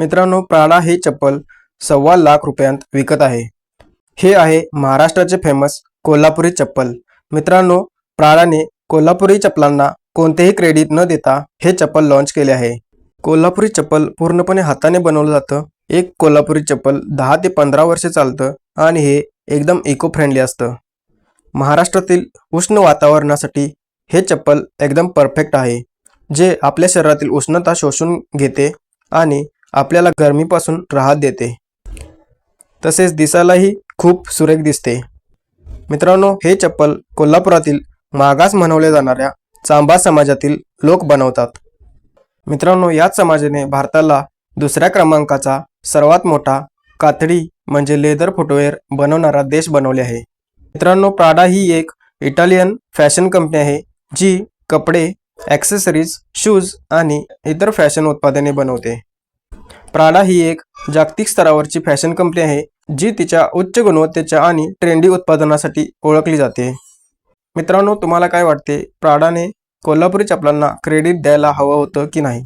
मित्रांनो प्राडा हे चप्पल सव्वा लाख रुपयांत विकत आहे. हे आहे महाराष्ट्राचे फेमस कोल्हापुरी चप्पल. मित्रांनो प्राडाने कोल्हापुरी चप्पलांना कोणतेही क्रेडिट न देता हे चप्पल लॉन्च केले आहे. कोल्हापुरी चप्पल पूर्णपणे हाताने बनवलं जातं. एक कोल्हापुरी चप्पल दहा ते पंधरा वर्षे चालतं आणि हे एकदम इको फ्रेंडली असतं. महाराष्ट्रातील उष्ण वातावरणासाठी हे चप्पल एकदम परफेक्ट आहे जे आपल्या शरीरातील उष्णता शोषून घेते आणि आपल्याला गरमीपासून राहत देते. तसेच दिसायलाही खूप सुरेख दिसते. मित्रांनो हे चप्पल कोल्हापुरातील मागास म्हणवल्या जाणाऱ्या चांबा समाजातील लोक बनवतात. मित्रांनो याच समाजाने भारताला दुसऱ्या क्रमांकाचा सर्वात मोठा कातडी म्हणजे लेदर फुटवेअर बनवणारा देश बनवले आहे. मित्रांनो प्राडा ही एक इटालियन फॅशन कंपनी आहे जी कपडे ॲक्सेसरीज शूज आणि इतर फॅशन उत्पादने बनवते. प्राडा ही एक जागतिक स्तरावरची फॅशन कंपनी आहे जी तिच्या उच्च गुणवत्तेच्या आणि ट्रेंडी उत्पादनासाठी ओळखली जाते. मित्रांनो तुम्हाला काय वाटते? प्राडाने कोल्हापुरी चपलांना क्रेडिट द्यायला हवं होतं की नाही?